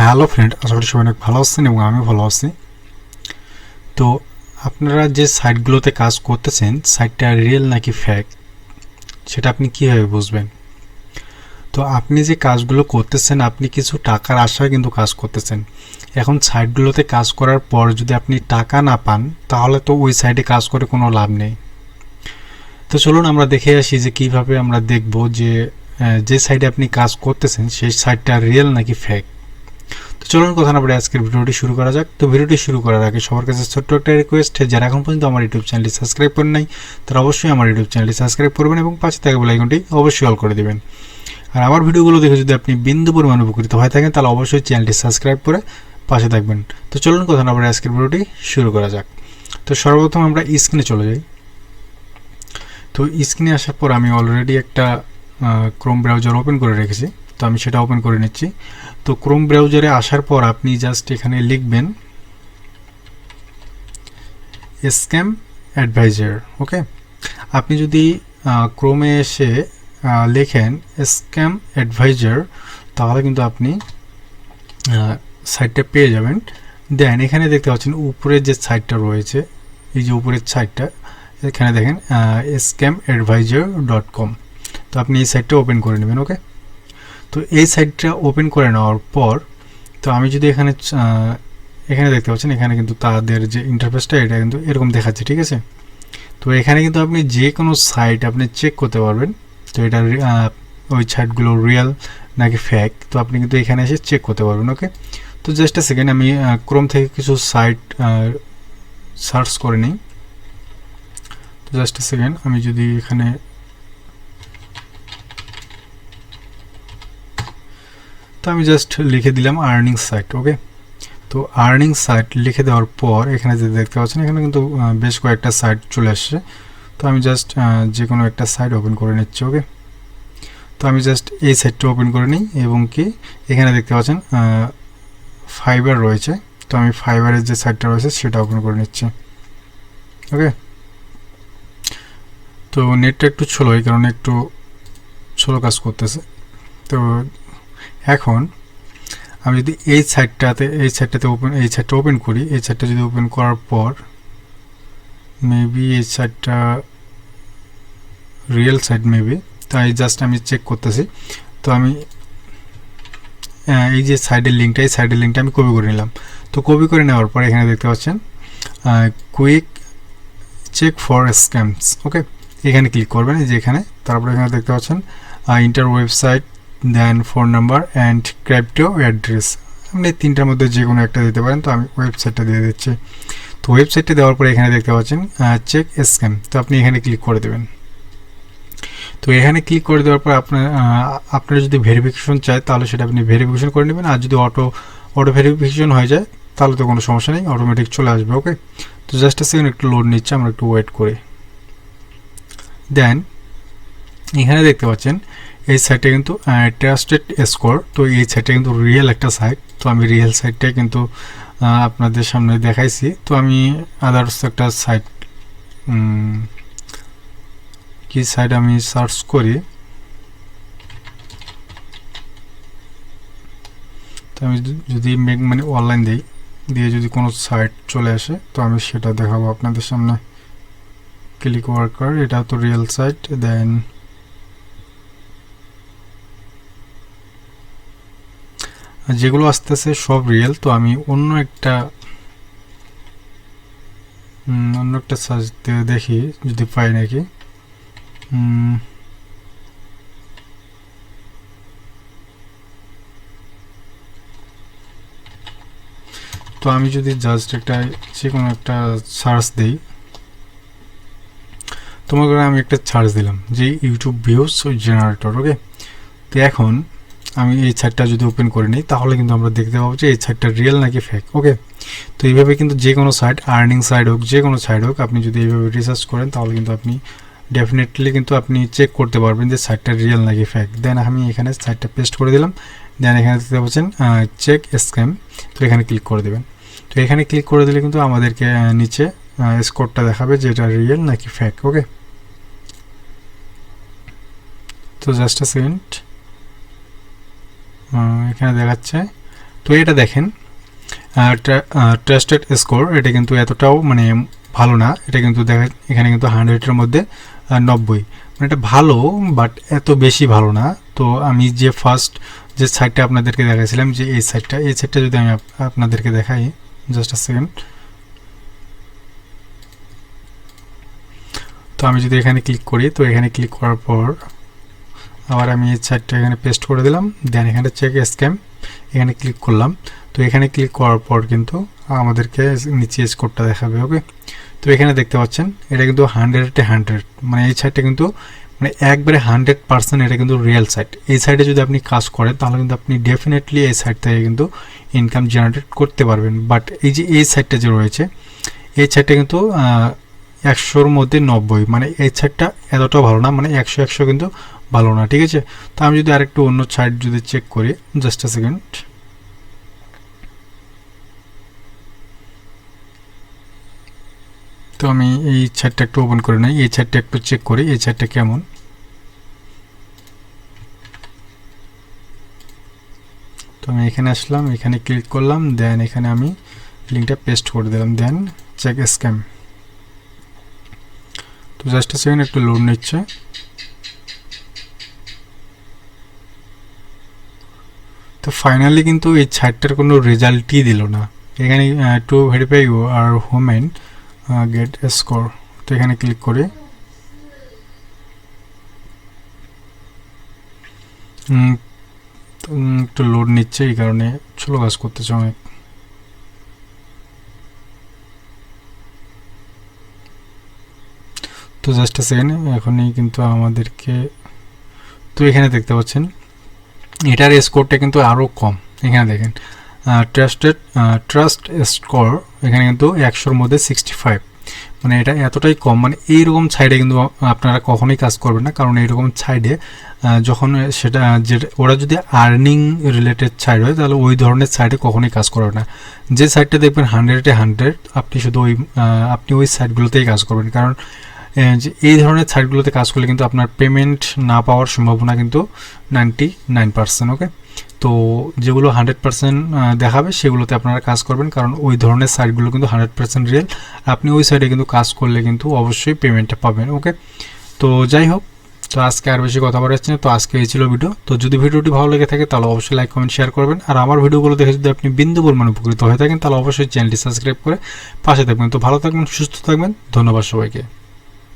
Hello friend, আশা করি সবাই অনেক ভালো আছেন এবং আমি ভালো আছি। তো আপনারা যে সাইটগুলোতে কাজ করতেছেন, সাইটটা রিয়েল নাকি ফ্যাক সেটা আপনি কীভাবে বুঝবেন? তো আপনি যে কাজগুলো করতেছেন, আপনি কিছু টাকার আশায় কিন্তু কাজ করতেছেন। এখন সাইটগুলোতে কাজ করার পর যদি আপনি টাকা না পান, তাহলে তো ওই সাইটে কাজ করে কোনো লাভ নেই। তো চলুন আমরা দেখে আসি যে কীভাবে আমরা দেখব যে যে সাইটে আপনি কাজ করতেছেন, সেই সাইটটা রিয়েল নাকি ফেক চলুন কথা না বলে আজকের ভিডিওটি শুরু করা যাক। তো ভিডিওটি শুরু করার আগে সবার কাছে ছোট্ট একটা রিকোয়েস্ট যারা এখন পর্যন্ত আমার ইউটিউব চ্যানেলটি সাবস্ক্রাইব করেন নাই, তারা অবশ্যই আমার ইউটিউব চ্যানেলটি সাবস্ক্রাইব করবেন এবং পাশে থাকা বেল আইকনটি অবশ্যই অল করে দেবেন। আর আমার ভিডিওগুলো দেখে যদি আপনি বিন্দু পরিমাণ উপকৃত হয়ে থাকেন, তাহলে অবশ্যই চ্যানেলটি সাবস্ক্রাইব করে পাশে থাকবেন। তো চলুন কথা না বলে আজকের ভিডিওটি শুরু করা যাক। তো সর্বপ্রথম আমরা স্ক্রিনে চলে যাই। তো স্ক্রিনে আসার পর আমি অলরেডি একটা ক্রোম ব্রাউজার ওপেন করে রেখেছি। তো আমি সেটা ওপেন করে নিচ্ছি। তো ক্রোম ব্রাউজারে আসার পর আপনি জাস্ট এখানে লিখবেন স্ক্যাম অ্যাডভাইজার ওকে আপনি যদি ক্রোমে এসে লেখেন স্ক্যাম অ্যাডভাইজার তাহলে কিন্তু আপনি সাইটটা পেয়ে যাবেন। দেন এখানে দেখতে পাচ্ছেন উপরে যে সাইটটা রয়েছে, এই যে উপরের সাইটটা এখানে দেখেন স্ক্যাম অ্যাডভাইজার ডট কম তো আপনি এই সাইটটা ওপেন করে নেবেন ওকে তো এই সাইটটা ওপেন করে নেওয়ার পর, তো আমি যদি এখানে এখানে দেখতে পাচ্ছেন, এখানে কিন্তু তাদের যে ইন্টারফেসটা এটা কিন্তু এরকম দেখাচ্ছে, ঠিক আছে? তো এখানে কিন্তু আপনি যে কোনো সাইট আপনি চেক করতে পারবেন। তো এটা ওই সাইটগুলো রিয়েল নাকি ফ্যাক তো আপনি কিন্তু এখানে এসে চেক করতে পারবেন ওকে তো জাস্ট সেকেন্ড আমি ক্রোম থেকে কিছু সাইট সার্চ করে নিই। তো জাস্ট সেকেন্ড আমি যদি এখানে তো আমি জাস্ট লিখে দিলাম আর্নিং সাইট ওকে তো আর্নিং সাইট লিখে দেওয়ার পর, এখানে যে দেখতে পাচ্ছেন, এখানে কিন্তু বেশ কয়েকটা সাইট চলে আসছে। তো আমি জাস্ট যে কোনো একটা সাইট ওপেন করে নিচ্ছি ওকে তো আমি জাস্ট এই সাইটটা ওপেন করে নিই এবং কি, এখানে দেখতে পাচ্ছেন ফাইবার রয়েছে। তো আমি ফাইবারের যে সাইটটা রয়েছে, সেটা ওপেন করে নিচ্ছি ওকে তো নেটটা একটু ছোলো, এই কারণে একটু ছোলো কাজ করতেছে। তো এখন আমি যদি এই সাইডটাতে এই সাইডটাতে ওপেন এই সাইডটা ওপেন করি, এই সাইডটা যদি ওপেন করার পর মেবি এই সাইডটা রিয়েল সাইট মেবি তাই জাস্ট আমি চেক করতেছি। তো আমি এই যে সাইডের লিঙ্কটা এই সাইডের লিঙ্কটা আমি কপি করে নিলাম। তো কপি করে নেওয়ার পর এখানে দেখতে পাচ্ছেন quick check for scams okay এখানে ক্লিক করবেন, এই যে এখানে, তারপরে এখানে দেখতে পাচ্ছেন enter website then phone number and crypto address. আপনি তিনটার মধ্যে যে কোনো একটা দিতে পারেন, তো আমি ওয়েবসাইটটা দিয়ে দিচ্ছি। তো ওয়েবসাইটটা দেওয়ার পরে এখানে দেখতে পাচ্ছেন চেক স্ক্যাম তো আপনি এখানে ক্লিক করে দেবেন। তো এখানে ক্লিক করে দেওয়ার পর আপনার আপনার যদি ভেরিফিকেশন চায়, তাহলে সেটা আপনি ভেরিফিকেশন করে নেবেন। আর যদি অটো অটো ভেরিফিকেশন হয়ে যায়, তাহলে তো কোনো সমস্যা নেই অটোমেটিক চলে আসবে ওকে তো জাস্ট সেকেন্ড একটু লোড নিচ্ছে, আমরা একটু ওয়েট করি। দেন এখানে দেখতে পাচ্ছেন এই সাইটে কিন্তু ট্রাস্টেড স্কোর তো এই সাইটটা কিন্তু রিয়েল একটা সাইট তো আমি রিয়েল সাইটটাই কিন্তু আপনাদের সামনে দেখাইছি। তো আমি আদার্স একটা সাইট কি সাইট আমি সার্চ করি? তো আমি যদি- মেক মানে অনলাইন দিই, দিয়ে যদি কোনো সাইট চলে আসে, তো আমি সেটা দেখাবো আপনাদের সামনে। ক্লিক ওয়ার্কার এটা তো রিয়েল সাইট দেন যেগুলো আসতেছে সব রিয়েল তো আমি অন্য একটা অন্য একটা সার্চ দেখি, যদি পাই নাকি। তো আমি যদি জাস্ট একটা যে কোনো একটা সার্চ দিই তোমাকে আমি একটা সার্চ দিলাম, যে ইউটিউব ভিউজ জেনারেটর ওকে তো এখন আমি এই সাইটটা যদি ওপেন করে নিই, তাহলে কিন্তু আমরা দেখতে পাবো যে এই সাইটটা রিয়েল নাকি ফেক ওকে তো এইভাবে কিন্তু যে কোনো সাইট আর্নিং সাইট হোক, যে কোনো সাইট হোক, আপনি যদি এইভাবে রিসার্চ করেন, তাহলে কিন্তু আপনি ডেফিনেটলি কিন্তু আপনি চেক করতে পারবেন যে সাইটটা রিয়েল নাকি ফেক দেন আমি এখানে সাইটটা পেস্ট করে দিলাম। দেন এখানে দেখতে পাচ্ছেন চেক স্ক্যাম তো এখানে ক্লিক করে দেবেন। তো এখানে ক্লিক করে দিলে কিন্তু আমাদেরকে নিচে স্কোরটা দেখাবে যে এটা রিয়েল নাকি ফেক ওকে তো জাস্ট আ সেকেন্ড এখানে দেখাচ্ছে। তো এটা দেখেন ট্রাস্টেড স্কোর, এটা কিন্তু এতটাও মানে ভালো না। এটা কিন্তু দেখা, এখানে কিন্তু হান্ড্রেডের মধ্যে নব্বই। মানে এটা ভালো, বাট এত বেশি ভালো না। তো আমি যে ফার্স্ট, যে সাইটটা আপনাদেরকে দেখাইছিলাম, যে এই সাইটটা এই সাইটটা যদি আমি আপ- আপনাদেরকে দেখাই জাস্ট আ সেকেন্ড তো আমি যদি এখানে ক্লিক করি, তো এখানে ক্লিক করার পর আবার আমি এই সাইটটা এখানে পেস্ট করে দিলাম দেন এখানে চেক স্ক্যাম এখানে ক্লিক করলাম। তো এখানে ক্লিক করার পর কিন্তু আমাদেরকে নিচে স্কোরটা দেখাবে ওকে তো এখানে দেখতে পাচ্ছেন, এটা কিন্তু হান্ড্রেডে হান্ড্রেড মানে এই সাইডটা কিন্তু মানে একবারে হান্ড্রেড পার্সেন্ট এটা কিন্তু রিয়েল সাইট এই সাইডে যদি আপনি কাজ করেন, তাহলে কিন্তু আপনি ডেফিনেটলি এই সাইট থেকে কিন্তু ইনকাম জেনারেট করতে পারবেন। বাট এই যে এই সাইডটা যে রয়েছে, এই সাইডটা কিন্তু একশোর মধ্যে নব্বই। মানে এই সাইটটা এতটাও ভালো না মানে একশো একশো কিন্তু ভালো না, ঠিক আছে? তো আমি যদি আরেকটু অন্য সাইট যদি চেক করি জাস্ট আ সেকেন্ড তো আমি এই চ্যাটটা একটু ওপেন করে নিই, এই চ্যাটটা একটু চেক করি, এই চ্যাটটা কেমন? তো আমি এখানে আসলাম, এখানে ক্লিক করলাম দেন এখানে আমি লিঙ্কটা পেস্ট করে দিলাম then check scam just second একটু লোড নিচ্ছে। তো ফাইনালি কিন্তু এই ছাইটটার কোনো রেজাল্টই দিল না। এখানে টু ভেরিফাই আর হোমেন গেট স্কোর তো এখানে ক্লিক করে। একটু লোড নিচ্ছে এই কারণে ছোলো কাজ করতেছে অনেক। তো জাস্ট সেকেন্ড এখনই কিন্তু আমাদেরকে, তো এখানে দেখতে পাচ্ছেন, এটার স্কোরটা কিন্তু আরও কম, এখানে দেখেন ট্রাস্টেড ট্রাস্ট স্কোর এখানে কিন্তু একশোর মধ্যে সিক্সটি ফাইভ মানে এটা এতটাই কম মানে এইরকম সাইডে কিন্তু আপনারা কখনোই কাজ করবেন না, কারণ এইরকম সাইডে যখন সেটা, যে ওরা যদি আর্নিং রিলেটেড সাইড হয়, তাহলে ওই ধরনের সাইডে কখনোই কাজ করবে না। যে সাইডটা দেখবেন হান্ড্রেডে হান্ড্রেড আপনি শুধু ওই আপনি ওই সাইডগুলোতেই কাজ করবেন, কারণ যে এই ধরনের সাইটগুলোতে কাজ করলে কিন্তু আপনার পেমেন্ট না পাওয়ার সম্ভাবনা কিন্তু নাইনটি নাইন পার্সেন্ট ওকে তো যেগুলো হান্ড্রেড পার্সেন্ট দেখাবে, সেগুলোতে আপনারা কাজ করবেন, কারণ ওই ধরনের সাইটগুলো কিন্তু হান্ড্রেড পার্সেন্ট রিয়েল আপনি ওই সাইডে কিন্তু কাজ করলে কিন্তু অবশ্যই পেমেন্টটা পাবেন ওকে তো যাই হোক, তো আজকে আর বেশি কথা বলাচ্ছি না, তো আজকে এই ছিল ভিডিও তো যদি ভিডিওটি ভালো লেগে থাকে, তাহলে অবশ্যই লাইক কমেন্ট শেয়ার করবেন। আর আমার ভিডিওগুলো দেখে যদি আপনি বিন্দু পরিমাণ উপকৃত হয়ে থাকেন, তাহলে অবশ্যই চ্যানেলটি সাবস্ক্রাইব করে পাশে থাকবেন। তো ভালো থাকবেন, সুস্থ থাকবেন, ধন্যবাদ সবাইকে।